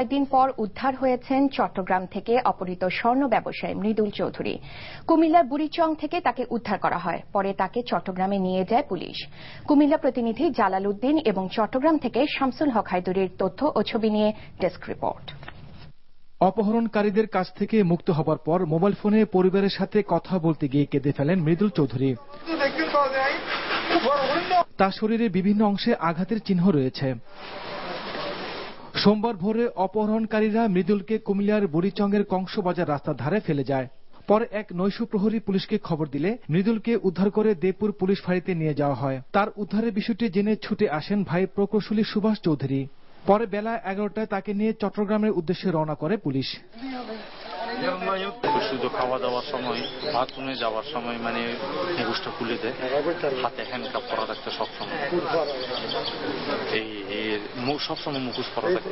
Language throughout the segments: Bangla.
কয়েকদিন পর উদ্ধার হয়েছেন চট্টগ্রাম থেকে অপহৃত স্বর্ণ ব্যবসায়ী মৃদুল চৌধুরী। কুমিল্লার বুড়িচং থেকে তাকে উদ্ধার করা হয়। পরে তাকে চট্টগ্রামে নিয়ে যায় পুলিশ। কুমিল্লা প্রতিনিধি জালাল উদ্দিন এবং চট্টগ্রাম থেকে শামসুল হক হায়দুরীর তথ্য ও ছবি নিয়ে ডেস্ক রিপোর্ট। অপহরণকারীদের কাছ থেকে মুক্ত হবার পর মোবাইল ফোনে পরিবারের সাথে কথা বলতে গিয়ে কেঁদে ফেলেন মৃদুল চৌধুরী। তার শরীরে বিভিন্ন অংশে আঘাতের চিহ্ন রয়েছে। সোমবার ভোরে অপহরণকারীরা মৃদুলকে কুমিল্লার বুড়িচংয়ের কংসবাজার রাস্তার ধারে ফেলে যায়। পরে এক নৈশ প্রহরী পুলিশকে খবর দিলে মৃদুলকে উদ্ধার করে দেবপুর পুলিশ ফাঁড়িতে নিয়ে যাওয়া হয়। তার উদ্ধারের বিষয়টি জেনে ছুটে আসেন ভাই প্রকৌশলী সুভাষ চৌধুরী। পরে বেলা এগারোটায় তাকে নিয়ে চট্টগ্রামের উদ্দেশ্যে রওনা করে পুলিশ। শুধু খাওয়া দাওয়ার সময়, বাথরুমে যাওয়ার সময় মানে মুখোশটা খুলে দেয় হাতে হ্যান্ডকাপ করা থাকতো সবসময়। সবসময় মুখোশ করা থাকতো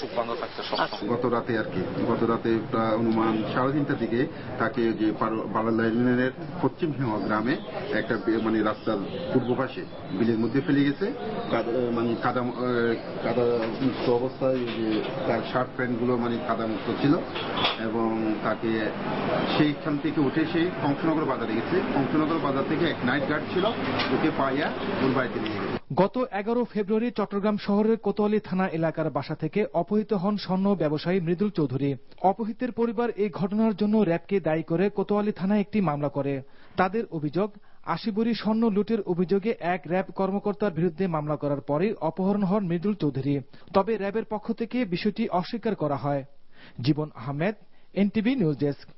চোখ বাঁধা থাকতো গত রাতে আর কি? গত রাতে প্রায় অনুমান সাড়ে তিনটার দিকে তাকে যে ইউনিয়নের পশ্চিম সিংহ গ্রামে একটা মানে রাস্তার পূর্ব পাশে বিলের মধ্যে ফেলে গেছে। মানে কাদা কাদা মুক্ত অবস্থায় যে তার শার্ট প্যান্টগুলো মানে কাদা মুক্ত ছিল এবং তাকে সেইখান থেকে উঠে সেই কংসনগর বাজারে গেছে। কংসনগর বাজার থেকে এক নাইট গার্ড ছিল ওকে পাইয়া ওর বাড়িতে নিয়ে গেছে। গত এগারো ফেব্রুয়ারি চট্টগ্রাম শহরের কোতোয়ালি থানা এলাকার বাসা থেকে অপহৃত হন স্বর্ণ ব্যবসায়ী মৃদুল চৌধুরী। অপহৃতের পরিবার এই ঘটনার জন্য র্যাবকে দায়ী করে কোতোয়ালি থানায় একটি মামলা করে। তাদের অভিযোগ আশিবুরি স্বর্ণ লুটের অভিযোগে এক র্যাব কর্মকর্তার বিরুদ্ধে মামলা করার পরেই অপহরণ হন মৃদুল চৌধুরী। তবে র্যাবের পক্ষ থেকে বিষয়টি অস্বীকার করা হয়। Jibon Ahmed, NTV news desk.